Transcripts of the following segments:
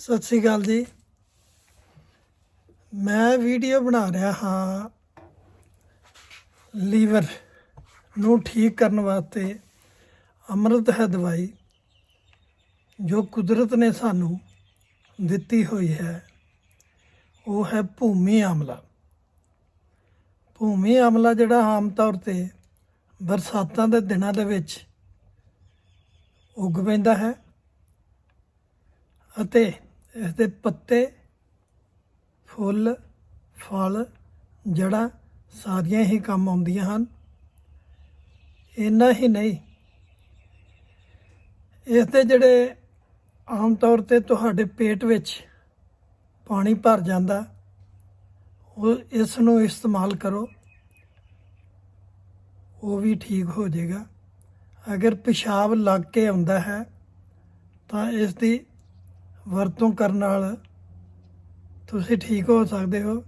ਸਤਿ ਸ੍ਰੀ ਅਕਾਲ ਜੀ। ਮੈਂ ਵੀਡੀਓ ਬਣਾ ਰਿਹਾ ਹਾਂ ਲੀਵਰ ਨੂੰ ਠੀਕ ਕਰਨ ਵਾਸਤੇ ਅੰਮ੍ਰਿਤ ਹੈ ਦਵਾਈ ਜੋ ਕੁਦਰਤ ਨੇ ਸਾਨੂੰ ਦਿੱਤੀ ਹੋਈ ਹੈ। ਉਹ ਹੈ ਭੂਮੀ ਆਮਲਾ। ਭੂਮੀ ਆਮਲਾ ਜਿਹੜਾ ਆਮ ਤੌਰ ਤੇ ਬਰਸਾਤਾਂ ਦੇ ਦਿਨਾਂ ਦੇ ਵਿੱਚ ਉੱਗ ਪੈਂਦਾ ਹੈ ਅਤੇ ਇਸ ਦੇ ਪੱਤੇ, ਫੁੱਲ, ਫਲ, ਜੜ੍ਹਾਂ ਸਾਰੀਆਂ ਹੀ ਕੰਮ ਆਉਂਦੀਆਂ ਹਨ। ਇੰਨਾ ਹੀ ਨਹੀਂ। ਇਸ ਦੇ ਜਿਹੜੇ ਆਮ ਤੌਰ ਤੇ ਤੁਹਾਡੇ ਪੇਟ ਵਿੱਚ ਪਾਣੀ ਭਰ ਜਾਂਦਾ, ਉਹ ਇਸ ਨੂੰ ਇਸਤੇਮਾਲ ਕਰੋ। ਉਹ ਵੀ ਠੀਕ ਹੋ ਜਾਏਗਾ। ਅਗਰ ਪਿਸ਼ਾਬ ਲੱਗ ਕੇ ਆਉਂਦਾ ਹੈ, ਤਾਂ ਇਸ ਦੀ ਵਰਤੋਂ ਕਰਨ ਨਾਲ ਤੁਸੀਂ ਠੀਕ ਹੋ ਸਕਦੇ ਹੋ।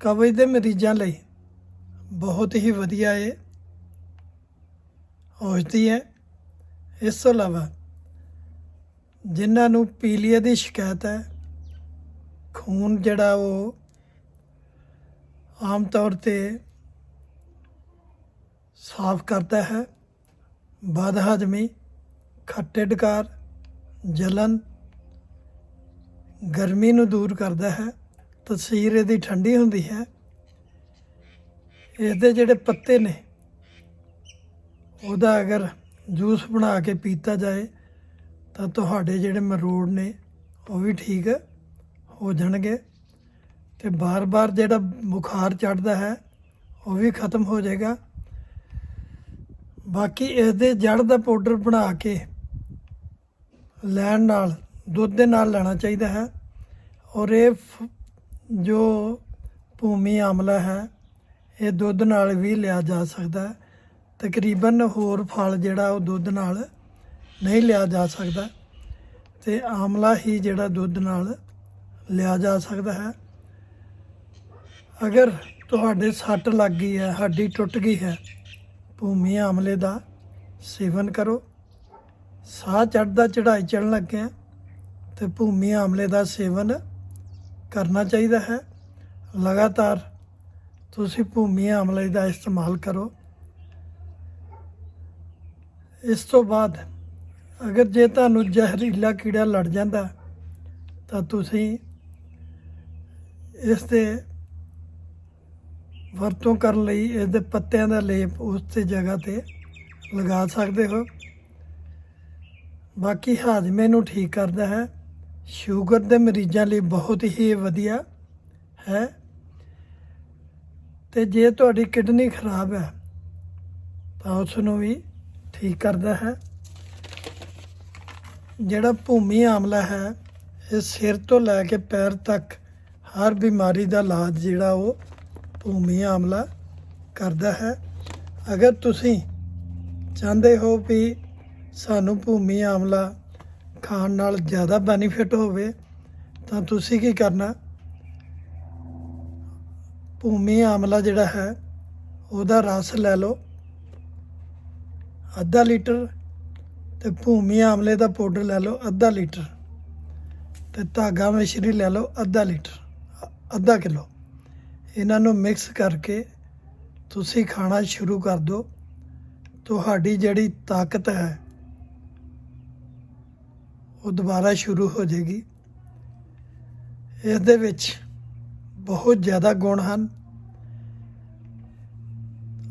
ਕਬਜ਼ ਦੇ ਮਰੀਜ਼ਾਂ ਲਈ ਬਹੁਤ ਹੀ ਵਧੀਆ ਹੈ ਔਸ਼ਧੀ ਹੈ। ਇਸ ਤੋਂ ਇਲਾਵਾ ਜਿਨ੍ਹਾਂ ਨੂੰ ਪੀਲੀਏ ਦੀ ਸ਼ਿਕਾਇਤ ਹੈ, ਖੂਨ ਜਿਹੜਾ ਉਹ ਆਮ ਤੌਰ ਤੇ ਸਾਫ਼ ਕਰਦਾ ਹੈ। ਬਦ ਹਜਮੀ ਖੱਟੇ ਡਕਾਰ ਜਲਨ ਗਰਮੀ ਨੂੰ ਦੂਰ ਕਰਦਾ ਹੈ ਤਸਵੀਰ ਇਹਦੀ ਠੰਡੀ ਹੁੰਦੀ ਹੈ। ਇਸ ਜਿਹੜੇ ਪੱਤੇ ਨੇ, ਉਹਦਾ ਅਗਰ ਜੂਸ ਬਣਾ ਕੇ ਪੀਤਾ ਜਾਏ, ਤਾਂ ਤੁਹਾਡੇ ਜਿਹੜੇ ਮਰੋੜ ਨੇ, ਉਹ ਵੀ ਠੀਕ ਹੋ ਜਾਣਗੇ ਤੇ ਬਾਰ-ਬਾਰ ਜਿਹੜਾ ਬੁਖਾਰ ਚੜਦਾ ਹੈ, ਉਹ ਵੀ ਖਤਮ ਹੋ ਜਾਏਗਾ। ਬਾਕੀ ਇਸ ਦੇ ਜੜ ਦਾ ਪਾਊਡਰ ਬਣਾ ਕੇ ਲੈਣ ਨਾਲ, ਦੁੱਧ ਦੇ ਨਾਲ ਲੈਣਾ ਚਾਹੀਦਾ ਹੈ। ਔਰ ਇਹ ਫ- ਜੋ ਭੂਮੀ ਆਮਲਾ ਹੈ, ਇਹ ਦੁੱਧ ਨਾਲ ਵੀ ਲਿਆ ਜਾ ਸਕਦਾ ਹੈ। ਤਕਰੀਬਨ ਹੋਰ ਫਲ ਜਿਹੜਾ ਉਹ ਦੁੱਧ ਨਾਲ ਨਹੀਂ ਲਿਆ ਜਾ ਸਕਦਾ। ਤੇ ਆਮਲਾ ਹੀ ਜਿਹੜਾ ਦੁੱਧ ਨਾਲ ਲਿਆ ਜਾ ਸਕਦਾ ਹੈ। ਅਗਰ ਤੁਹਾਡੇ ਸੱਟ ਲੱਗ ਗਈ ਹੈ, ਹੱਡੀ ਟੁੱਟ ਗਈ ਹੈ, ਭੂਮੀ ਆਮਲੇ ਦਾ ਸੇਵਨ ਕਰੋ। ਸਾਹ ਚੜਦਾ ਚੜਾਈ ਚੜਨ ਲੱਗਿਆ ਤੇ ਭੂਮੀ ਆਮਲੇ ਦਾ ਸੇਵਨ ਕਰਨਾ ਚਾਹੀਦਾ ਹੈ। ਲਗਾਤਾਰ ਤੁਸੀਂ ਭੂਮੀ ਆਮਲੇ ਦਾ ਇਸਤੇਮਾਲ ਕਰੋ। ਇਸ ਤੋਂ ਬਾਅਦ ਅਗਰ ਜੇ ਤੁਹਾਨੂੰ ਜ਼ਹਿਰੀਲਾ ਕੀੜਾ ਲੜ ਜਾਂਦਾ, ਤਾਂ ਤੁਸੀਂ ਇਸ ਦੇ ਵਰਤੋਂ ਕਰਨ ਲਈ, ਇਸ ਦੇ ਪੱਤਿਆਂ ਦਾ ਲੇਪ ਉਸ ਤੇ ਜਗ੍ਹਾ ਤੇ ਲਗਾ ਸਕਦੇ ਹੋ। ਬਾਕੀ ਹਾਜ਼ਮੇ ਨੂੰ ਠੀਕ ਕਰਦਾ ਹੈ। ਸ਼ੂਗਰ ਦੇ ਮਰੀਜ਼ਾਂ ਲਈ ਬਹੁਤ ਹੀ ਵਧੀਆ ਹੈ। ਤੇ ਜੇ ਤੁਹਾਡੀ ਕਿਡਨੀ ਖਰਾਬ ਹੈ, ਤਾਂ ਉਸ ਨੂੰ ਵੀ ਠੀਕ ਕਰਦਾ ਹੈ। ਜਿਹੜਾ ਭੂਮੀ ਆਮਲਾ ਹੈ, ਇਹ ਸਿਰ ਤੋਂ ਲੈ ਕੇ ਪੈਰ ਤੱਕ ਹਰ ਬਿਮਾਰੀ ਦਾ ਇਲਾਜ ਜਿਹੜਾ ਉਹ ਭੂਮੀ ਆਮਲਾ ਕਰਦਾ ਹੈ। ਅਗਰ ਤੁਸੀਂ ਚਾਹੁੰਦੇ ਹੋ ਵੀ ਸਾਨੂੰ ਭੂਮੀ ਆਮਲਾ ਖਾਣ ਨਾਲ ਜ਼ਿਆਦਾ ਬੈਨੀਫਿਟ ਹੋਵੇ, ਤਾਂ ਤੁਸੀਂ ਕੀ ਕਰਨਾ? ਭੂਮੀ ਆਮਲਾ ਜਿਹੜਾ ਹੈ, ਉਹਦਾ ਰਸ ਲੈ ਲਓ। ਅੱਧਾ ਲੀਟਰ ਤੇ ਭੂਮੀ ਆਮਲੇ ਦਾ ਪਾਊਡਰ ਲੈ ਲਓ, ਅੱਧਾ ਲੀਟਰ। ਤੇ ਧਾਗਾ ਮਿਸ਼ਰੀ ਲੈ ਲਓ, ਅੱਧਾ ਲੀਟਰ, ਅ- ਅੱਧਾ ਕਿਲੋ। ਇਹਨਾਂ ਨੂੰ ਮਿਕਸ ਕਰਕੇ ਤੁਸੀਂ ਖਾਣਾ ਸ਼ੁਰੂ ਕਰ ਦਿਓ। ਤੁਹਾਡੀ ਜਿਹੜੀ ਤਾਕਤ ਹੈ ਉਹ ਦੁਬਾਰਾ ਸ਼ੁਰੂ ਹੋ ਜਾਏਗੀ। ਇਸ ਦੇ ਵਿੱਚ ਬਹੁਤ ਜ਼ਿਆਦਾ ਗੁਣ ਹਨ।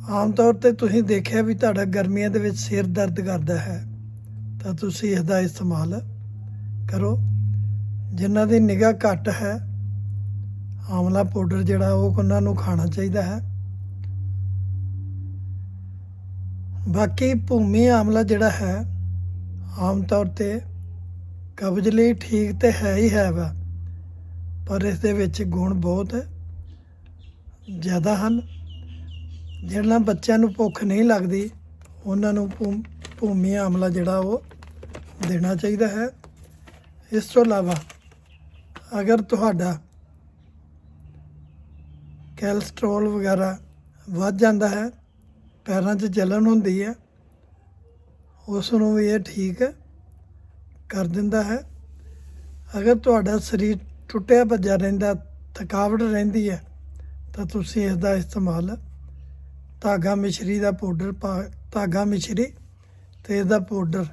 ਆਮ ਤੌਰ ਤੇ ਤੁਸੀਂ ਦੇਖਿਆ ਵੀ ਤੁਹਾਡਾ ਗਰਮੀਆਂ ਦੇ ਵਿੱਚ ਸਿਰ ਦਰਦ ਕਰਦਾ ਹੈ, ਤਾਂ ਤੁਸੀਂ ਇਸ ਦਾ ਇਸਤੇਮਾਲ ਕਰੋ। ਜਿਨ੍ਹਾਂ ਦੀ ਨਿਗਾਹ ਘੱਟ ਹੈ, ਆਮਲਾ ਪਾਊਡਰ ਜਿਹੜਾ ਉਹ ਉਹਨਾਂ ਨੂੰ ਖਾਣਾ ਚਾਹੀਦਾ ਹੈ। ਬਾਕੀ ਭੂਮੀ ਆਮਲਾ ਜਿਹੜਾ ਹੈ, ਆਮ ਤੌਰ ਤੇ ਕਬਜ਼ ਲਈ ਠੀਕ ਤੇ ਹੈ ਹੀ ਹੈ ਵਾ ਪਰ ਇਸ ਦੇ ਵਿੱਚ ਗੁਣ ਬਹੁਤ ਜ਼ਿਆਦਾ ਹਨ। ਜਿਹੜਾ ਬੱਚਿਆਂ ਨੂੰ ਭੁੱਖ ਨਹੀਂ ਲੱਗਦੀ, ਉਹਨਾਂ ਨੂੰ ਭੂ- ਭੂਮੀ ਆਮਲਾ ਜਿਹੜਾ ਉਹ ਦੇਣਾ ਚਾਹੀਦਾ ਹੈ। ਇਸ ਤੋਂ ਇਲਾਵਾ ਅਗਰ ਤੁਹਾਡਾ ਕੈਲਸਟ੍ਰੋਲ ਵਗੈਰਾ ਵੱਧ ਜਾਂਦਾ ਹੈ, ਪੈਰਾਂ 'ਚ ਜਲਨ ਹੁੰਦੀ ਹੈ ਉਸ ਨੂੰ ਵੀ ਇਹ ਠੀਕ ਕਰ ਦਿੰਦਾ ਹੈ। ਅਗਰ ਤੁਹਾਡਾ ਸਰੀਰ ਟੁੱਟਿਆ ਭੱਜਿਆ ਰਹਿੰਦਾ, ਥਕਾਵਟ ਰਹਿੰਦੀ ਹੈ, ਤਾਂ ਤੁਸੀਂ ਇਸ ਦਾ ਇਸਤੇਮਾਲ ਧਾਗਾ ਮਿਸ਼ਰੀ ਦਾ ਪਾਊਡਰ ਪਾ, ਧਾਗਾ ਮਿਸ਼ਰੀ ਤੇ ਇਹਦਾ ਪਾਊਡਰ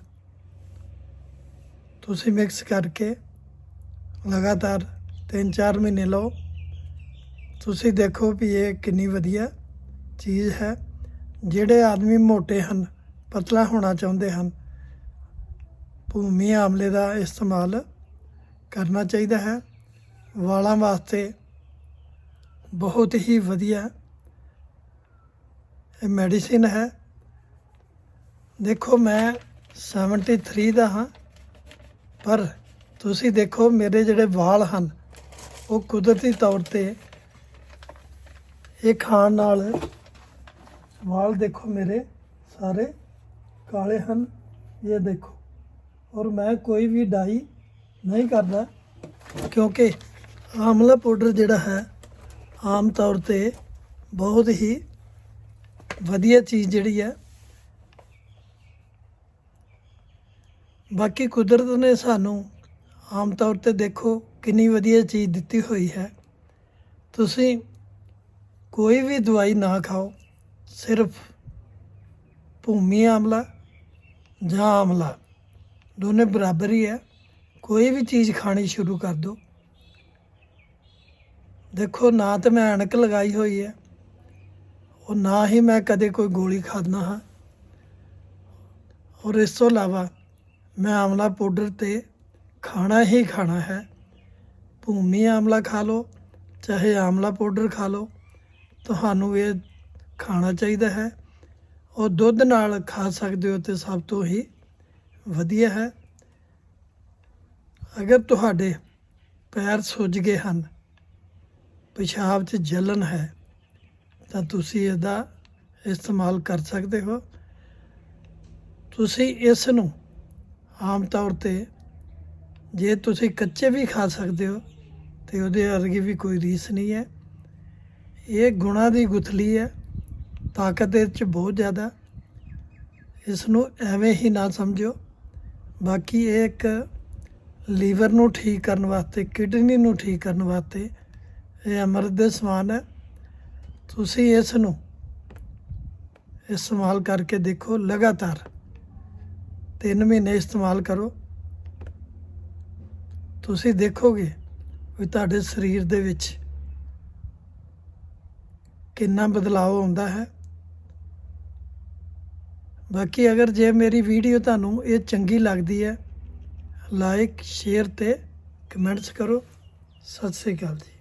ਤੁਸੀਂ ਮਿਕਸ ਕਰਕੇ ਲਗਾਤਾਰ 3-4 ਮਹੀਨੇ ਲਓ। ਤੁਸੀਂ ਦੇਖੋ ਵੀ ਇਹ ਕਿੰਨੀ ਵਧੀਆ ਚੀਜ਼ ਹੈ। ਜਿਹੜੇ ਆਦਮੀ ਮੋਟੇ ਹਨ, ਪਤਲਾ ਹੋਣਾ ਚਾਹੁੰਦੇ ਹਨ ਭੂਮੀ ਆਮਲੇ ਦਾ ਇਸਤੇਮਾਲ ਕਰਨਾ ਚਾਹੀਦਾ ਹੈ। ਵਾਲਾਂ ਵਾਸਤੇ ਬਹੁਤ ਹੀ ਵਧੀਆ ਇਹ ਮੈਡੀਸਿਨ ਹੈ। ਦੇਖੋ, ਮੈਂ 73 ਦਾ ਹਾਂ, ਪਰ ਤੁਸੀਂ ਦੇਖੋ, ਮੇਰੇ ਜਿਹੜੇ ਵਾਲ ਹਨ, ਉਹ ਕੁਦਰਤੀ ਤੌਰ ਤੇ ਇਹ ਖਾਣ ਨਾਲ ਵਾਲ ਦੇਖੋ ਮੇਰੇ ਸਾਰੇ ਕਾਲੇ ਹਨ। ਇਹ ਦੇਖੋ। ਔਰ ਮੈਂ ਕੋਈ ਵੀ ਡਾਈ ਨਹੀਂ ਕਰਦਾ ਕਿਉਂਕਿ ਆਮਲਾ ਪਾਊਡਰ ਜਿਹੜਾ ਹੈ, ਆਮ ਤੌਰ ਤੇ ਬਹੁਤ ਹੀ ਵਧੀਆ ਚੀਜ਼ ਜਿਹੜੀ ਹੈ। ਬਾਕੀ ਕੁਦਰਤ ਨੇ ਸਾਨੂੰ ਆਮ ਤੌਰ ਤੇ ਦੇਖੋ ਕਿੰਨੀ ਵਧੀਆ ਚੀਜ਼ ਦਿੱਤੀ ਹੋਈ ਹੈ। ਤੁਸੀਂ ਕੋਈ ਵੀ ਦਵਾਈ ਨਾ ਖਾਓ, ਸਿਰਫ ਭੂਮੀ ਆਮਲਾ ਜਾਂ ਆਮਲਾ। ਦੋਨੇ ਬਰਾਬਰ ਹੀ ਹੈ ਕੋਈ ਵੀ ਚੀਜ਼ ਖਾਣੀ ਸ਼ੁਰੂ ਕਰ ਦਿਓ ਦੇਖੋ, ਨਾ ਤੇ ਮੈਂ ਅਣਕ ਲਗਾਈ ਹੋਈ ਹੈ ਉਹ ਨਾ ਹੀ ਮੈਂ ਕਦੇ ਕੋਈ ਗੋਲੀ ਖਾਂਦਾ ਹਾਂ। ਔਰ ਇਸ ਤੋਂ ਇਲਾਵਾ ਮੈਂ ਆਮਲਾ ਪਾਊਡਰ ਤੇ ਖਾਣਾ ਹੀ ਖਾਣਾ ਹੈ। ਭੂਮੀ ਆਮਲਾ ਖਾ ਲਓ, ਚਾਹੇ ਆਮਲਾ ਪਾਊਡਰ ਖਾ ਲਓ, ਤੁਹਾਨੂੰ ਇਹ ਖਾਣਾ ਚਾਹੀਦਾ ਹੈ। ਉਹ ਦੁੱਧ ਨਾਲ ਖਾ ਸਕਦੇ ਹੋ ਤੇ ਸਭ ਤੋਂ ਹੀ ਵਧੀਆ ਹੈ। ਅਗਰ ਤੁਹਾਡੇ ਪੈਰ ਸੁੱਜ ਗਏ ਹਨ, ਪਿਸ਼ਾਬ 'ਚ ਜਲਨ ਹੈ, ਤਾਂ ਤੁਸੀਂ ਇਹਦਾ ਇਸਤੇਮਾਲ ਕਰ ਸਕਦੇ ਹੋ। ਤੁਸੀਂ ਇਸ ਨੂੰ ਆਮ ਤੌਰ ਤੇ ਜੇ ਤੁਸੀਂ ਕੱਚੇ ਵੀ ਖਾ ਸਕਦੇ ਹੋ, ਤੇ ਉਹਦੇ ਅਰਗੀ ਵੀ ਕੋਈ ਰੀਸ ਨਹੀਂ ਹੈ। ਇਹ ਗੁਣਾ ਦੀ ਗੁਥਲੀ ਹੈ, ਤਾਕਤ ਇਹ 'ਚ ਬਹੁਤ ਜ਼ਿਆਦਾ। ਇਸ ਨੂੰ ਐਵੇਂ ਹੀ ਨਾ ਸਮਝਿਓ। ਬਾਕੀ ਇਹ ਇੱਕ ਲੀਵਰ ਨੂੰ ਠੀਕ ਕਰਨ ਵਾਸਤੇ, ਕਿਡਨੀ ਨੂੰ ਠੀਕ ਕਰਨ ਵਾਸਤੇ ਇਹ ਅੰਮ੍ਰਿਤ ਦੇ ਸਮਾਨ ਹੈ। ਤੁਸੀਂ ਇਸ ਨੂੰ ਇਸਤੇਮਾਲ ਕਰਕੇ ਦੇਖੋ ਲਗਾਤਾਰ। ਤਿੰਨ ਮਹੀਨੇ ਇਸਤੇਮਾਲ ਕਰੋ। ਤੁਸੀਂ ਦੇਖੋਗੇ ਵੀ ਤੁਹਾਡੇ ਸਰੀਰ ਦੇ ਵਿੱਚ ਕਿੰਨਾ ਬਦਲਾਅ ਆਉਂਦਾ ਹੈ। ਬਾਕੀ ਅਗਰ ਜੇ ਮੇਰੀ ਵੀਡੀਓ ਤੁਹਾਨੂੰ ਇਹ ਚੰਗੀ ਲੱਗਦੀ ਹੈ ਲਾਈਕ ਸ਼ੇਅਰ ਤੇ ਕਮੈਂਟਸ ਕਰੋ। ਸਤਿ ਸ੍ਰੀ ਅਕਾਲ ਜੀ।